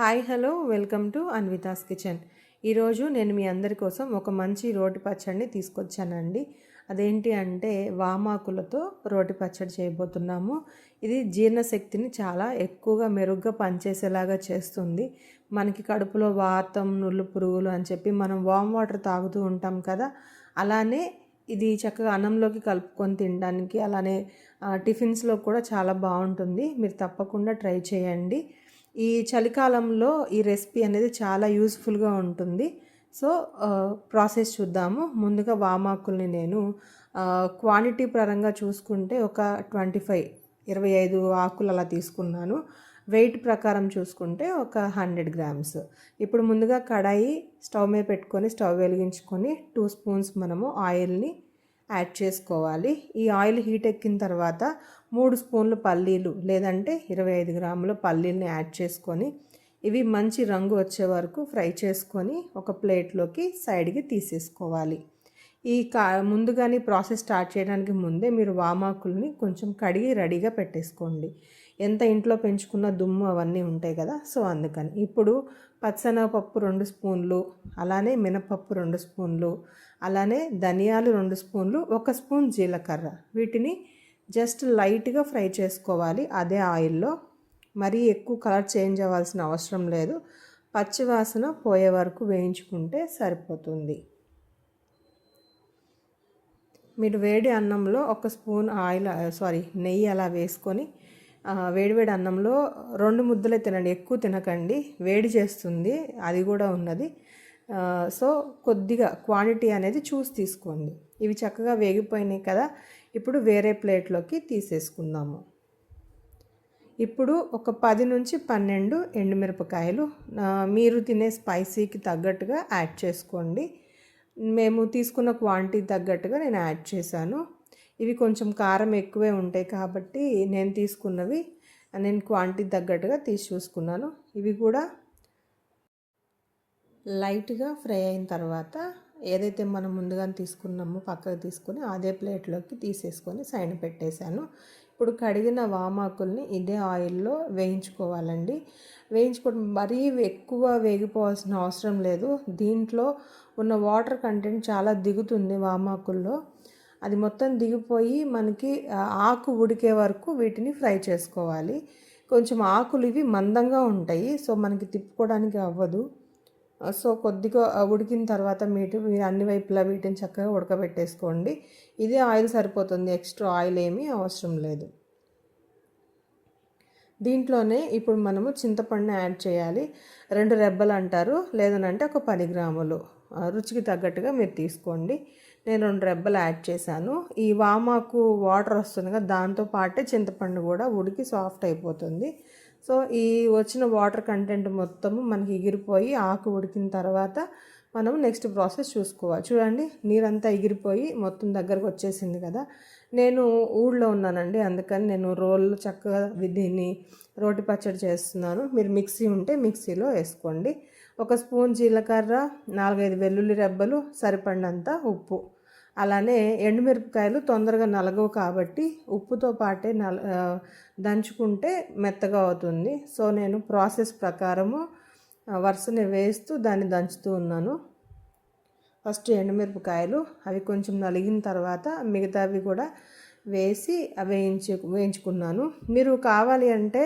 Hi hello welcome to Anvita's kitchen. ఈరోజు నేను మీ అందరి కోసం ఒక మంచి రోటి పచ్చడిని తీసుకొచ్చానండి. అదేంటి అంటే వామాకులతో రోటి పచ్చడి చేయబోతున్నాము. ఇది జీర్ణశక్తిని చాలా ఎక్కువగా మెరుగ్గా పనిచేసేలాగా చేస్తుంది. మనకి కడుపులో వాతం నుళ్ళు పురుగులు అని చెప్పి మనం వామ్ వాటర్ తాగుతూ ఉంటాం కదా. అలానే ఇది చక్కగా అన్నంలోకి కలుపుకొని తినడానికి అలానే టిఫిన్స్లో కూడా చాలా బాగుంటుంది. మీరు తప్పకుండా ట్రై చేయండి. ఈ చలికాలంలో ఈ రెసిపీ అనేది చాలా యూస్ఫుల్గా ఉంటుంది. సో ప్రాసెస్ చూద్దాము. ముందుగా వామాకుల్ని నేను క్వాంటిటీ పరంగా చూసుకుంటే ఒక ట్వంటీ ఫైవ్ ఇరవై ఐదు ఆకులు అలా తీసుకున్నాను. వెయిట్ ప్రకారం చూసుకుంటే ఒక హండ్రెడ్ గ్రామ్స్. ఇప్పుడు ముందుగా కడాయి స్టవ్ మీద పెట్టుకొని స్టవ్ వెలిగించుకొని టూ స్పూన్స్ మనము ఆయిల్ని యాడ్ చేసుకోవాలి. ఈ ఆయిల్ హీట్ ఎక్కిన తర్వాత మూడు స్పూన్లు పల్లీలు లేదంటే ఇరవై ఐదు గ్రాముల పల్లీలని యాడ్ చేసుకొని ఇవి మంచి రంగు వచ్చే వరకు ఫ్రై చేసుకొని ఒక ప్లేట్లోకి సైడ్కి తీసేసుకోవాలి. ఈ కా ముందుగానే ప్రాసెస్ స్టార్ట్ చేయడానికి ముందే మీరు వామాకుల్ని కొంచెం కడిగి రెడీగా పెట్టేసుకోండి. ఎంత ఇంట్లో పెంచుకున్న దుమ్ము అవన్నీ ఉంటాయి కదా సో అందుకని. ఇప్పుడు పచ్చనగపప్పు రెండు స్పూన్లు అలానే మినపప్పు రెండు స్పూన్లు అలానే ధనియాలు రెండు స్పూన్లు ఒక స్పూన్ జీలకర్ర. వీటిని జస్ట్ లైట్గా ఫ్రై చేసుకోవాలి అదే ఆయిల్లో. మరీ ఎక్కువ కలర్ చేంజ్ అవ్వాల్సిన అవసరం లేదు. పచ్చివాసన పోయే వరకు వేయించుకుంటే సరిపోతుంది. మీరు వేడి అన్నంలో ఒక స్పూన్ ఆయిల్ సారీ నెయ్యి అలా వేసుకొని వేడివేడి అన్నంలో రెండు ముద్దలే తినండి ఎక్కువ తినకండి వేడి చేస్తుంది అది కూడా ఉన్నది. సో కొద్దిగా క్వాంటిటీ అనేది చూసి తీసుకోండి. ఇవి చక్కగా వేగిపోయినాయి కదా ఇప్పుడు వేరే ప్లేట్లోకి తీసేసుకుందాము. ఇప్పుడు ఒక పది నుంచి పన్నెండు ఎండుమిరపకాయలు మీరు తినే స్పైసీకి తగ్గట్టుగా యాడ్ చేసుకోండి. మేము తీసుకున్న క్వాంటిటీ తగ్గట్టుగా నేను యాడ్ చేశాను. ఇవి కొంచెం కారం ఎక్కువే ఉంటాయి కాబట్టి నేను తీసుకున్నవి నేను క్వాంటిటీ తగ్గట్టుగా తీసి చూసుకున్నాను. ఇవి కూడా లైట్గా ఫ్రై అయిన తర్వాత ఏదైతే మనం ముందుగా తీసుకున్నామో పక్కకు తీసుకొని అదే ప్లేట్లోకి తీసేసుకొని సైడ్ పెట్టేశాను. ఇప్పుడు కడిగిన వామాకుల్ని ఇదే ఆయిల్లో వేయించుకోవాలండి. వేయించుకోవడం మరీ ఎక్కువ వేగిపోవాల్సిన అవసరం లేదు. దీంట్లో ఉన్న వాటర్ కంటెంట్ చాలా దిగుతుంది వామాకుల్లో. అది మొత్తం దిగిపోయి మనకి ఆకు ఉడికే వరకు వీటిని ఫ్రై చేసుకోవాలి. కొంచెం ఆకులు ఇవి మందంగా ఉంటాయి సో మనకి తిప్పుకోవడానికి అవ్వదు. సో కొద్దిగా ఉడికిన తర్వాత మీటు మీరు అన్ని వైపులా వీటిని చక్కగా ఉడకబెట్టేసుకోండి. ఇదే ఆయిల్ సరిపోతుంది ఎక్స్ట్రా ఆయిల్ ఏమీ అవసరం లేదు. దీంట్లోనే ఇప్పుడు మనము చింతపండు యాడ్ చేయాలి. రెండు రెబ్బలు అంటారు లేదనంటే ఒక పది గ్రాములు. రుచికి తగ్గట్టుగా మీరు తీసుకోండి. నేను రెండు రెబ్బలు యాడ్ చేశాను. ఈ వామాకు వాటర్ వస్తుంది కదా దాంతో పాటే చింతపండు కూడా ఉడికి సాఫ్ట్ అయిపోతుంది. సో ఈ వచ్చిన వాటర్ కంటెంట్ మొత్తము మనకి ఎగిరిపోయి ఆకు ఉడికిన తర్వాత మనం నెక్స్ట్ ప్రాసెస్ చూసుకోవాలి. చూడండి నీరంతా ఎగిరిపోయి మొత్తం దగ్గరకు వచ్చేసింది కదా. నేను ఊళ్ళో ఉన్నానండి అందుకని నేను రోల్ చక్కగా దీన్ని రోటి పచ్చడి చేస్తున్నాను. మీరు మిక్సీ ఉంటే మిక్సీలో వేసుకోండి. ఒక స్పూన్ జీలకర్ర నాలుగైదు వెల్లుల్లి రెబ్బలు సరిపడినంత ఉప్పు. అలానే ఎండుమిరపకాయలు తొందరగా నలగవు కాబట్టి ఉప్పుతో పాటే నల దంచుకుంటే మెత్తగా అవుతుంది. సో నేను ప్రాసెస్ ప్రకారము వరుసని వేస్తూ దాన్ని దంచుతూ ఉన్నాను. ఫస్ట్ ఎండుమిరపకాయలు అవి కొంచెం నలిగిన తర్వాత మిగతావి కూడా వేసి వేయించు వేయించుకున్నాను. మీరు కావాలి అంటే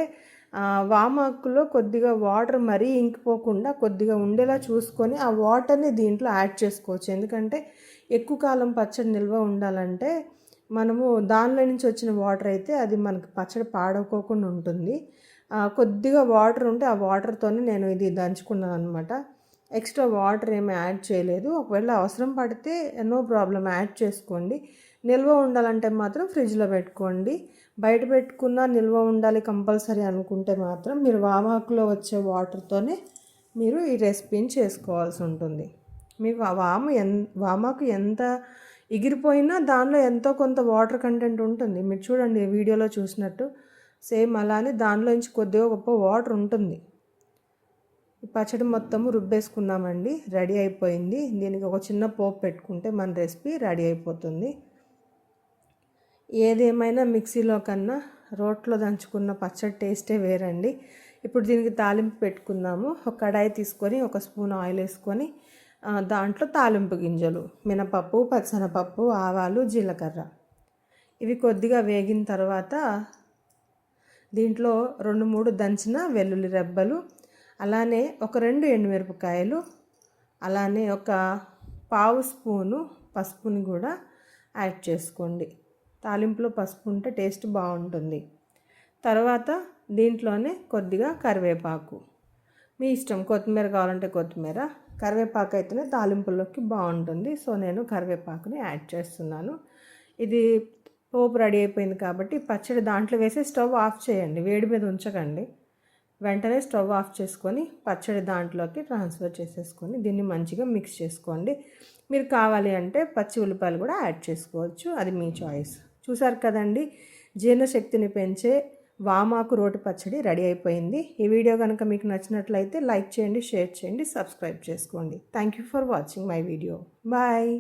వామాకులో కొద్దిగా వాటర్ మరీ ఇంకిపోకుండా కొద్దిగా ఉండేలా చూసుకొని ఆ వాటర్ని దీంట్లో యాడ్ చేసుకోవచ్చు. ఎందుకంటే ఎక్కువ కాలం పచ్చడి నిల్వ ఉండాలంటే మనము దానిలో నుంచి వచ్చిన వాటర్ అయితే అది మనకి పచ్చడి పాడవుకోకుండా ఉంటుంది. కొద్దిగా వాటర్ ఉంటే ఆ వాటర్తోనే నేను ఇది దంచుకున్నాను అనమాట ఎక్స్ట్రా వాటర్ ఏమి యాడ్ చేయలేదు. ఒకవేళ అవసరం పడితే నో ప్రాబ్లం యాడ్ చేసుకోండి. నిల్వ ఉండాలంటే మాత్రం ఫ్రిడ్జ్లో పెట్టుకోండి. బయట పెట్టుకున్న నిల్వ ఉండాలి కంపల్సరీ అనుకుంటే మాత్రం మీరు వామాకులో వచ్చే వాటర్తోనే మీరు ఈ రెసిపీని చేసుకోవాల్సి ఉంటుంది. మీకు వాము ఎన్ వామాకు ఎంత ఎగిరిపోయినా దానిలో ఎంతో కొంత వాటర్ కంటెంట్ ఉంటుంది. మీరు చూడండి వీడియోలో చూసినట్టు సేమ్ అలానే దానిలోంచి కొద్దిగా గొప్ప వాటర్ ఉంటుంది. పచ్చడి మొత్తము రుబ్బేసుకున్నామండి రెడీ అయిపోయింది. దీనికి ఒక చిన్న పోపు పెట్టుకుంటే మన రెసిపీ రెడీ అయిపోతుంది. ఏదేమైనా మిక్సీలో కన్నా రోట్లో దంచుకున్న పచ్చడి టేస్టే వేరండి. ఇప్పుడు దీనికి తాలింపు పెట్టుకుందాము. ఒక కడాయి తీసుకొని ఒక స్పూన్ ఆయిల్ వేసుకొని దాంట్లో తాలింపు గింజలు మినపప్పు పచ్చనపప్పు ఆవాలు జీలకర్ర. ఇవి కొద్దిగా వేగిన తర్వాత దీంట్లో రెండు మూడు దంచిన వెల్లుల్లి రెబ్బలు అలానే ఒక రెండు ఎండుమిరపకాయలు అలానే ఒక పావు స్పూను పసుపుని కూడా యాడ్ చేసుకోండి. తాలింపులో పసుపు ఉంటే టేస్ట్ బాగుంటుంది. తర్వాత దీంట్లోనే కొద్దిగా కరివేపాకు. మీ ఇష్టం కొత్తిమీర కావాలంటే కొత్తిమీర కరివేపాకు అయితేనే తాలింపులోకి బాగుంటుంది. సో నేను కరివేపాకుని యాడ్ చేస్తున్నాను. ఇది పోపు రెడీ అయిపోయింది కాబట్టి పచ్చడి దాంట్లో వేసి స్టవ్ ఆఫ్ చేయండి వేడి మీద ఉంచకండి. వెంటనే స్టవ్ ఆఫ్ చేసుకొని పచ్చడి దాంట్లోకి ట్రాన్స్ఫర్ చేసేసుకొని దీన్ని మంచిగా మిక్స్ చేసుకోండి. మీరు కావాలి అంటే పచ్చి ఉల్లిపాయలు కూడా యాడ్ చేసుకోవచ్చు. అది మీ చాయిస్ చూసారు కదండి జీర్ణశక్తిని పెంచే వామాకు రోటి పచ్చడి రెడీ అయిపోయింది. ఈ వీడియో కనుక మీకు నచ్చినట్లయితే లైక్ చేయండి షేర్ చేయండి సబ్స్క్రైబ్ చేసుకోండి. Thank you for watching my video bye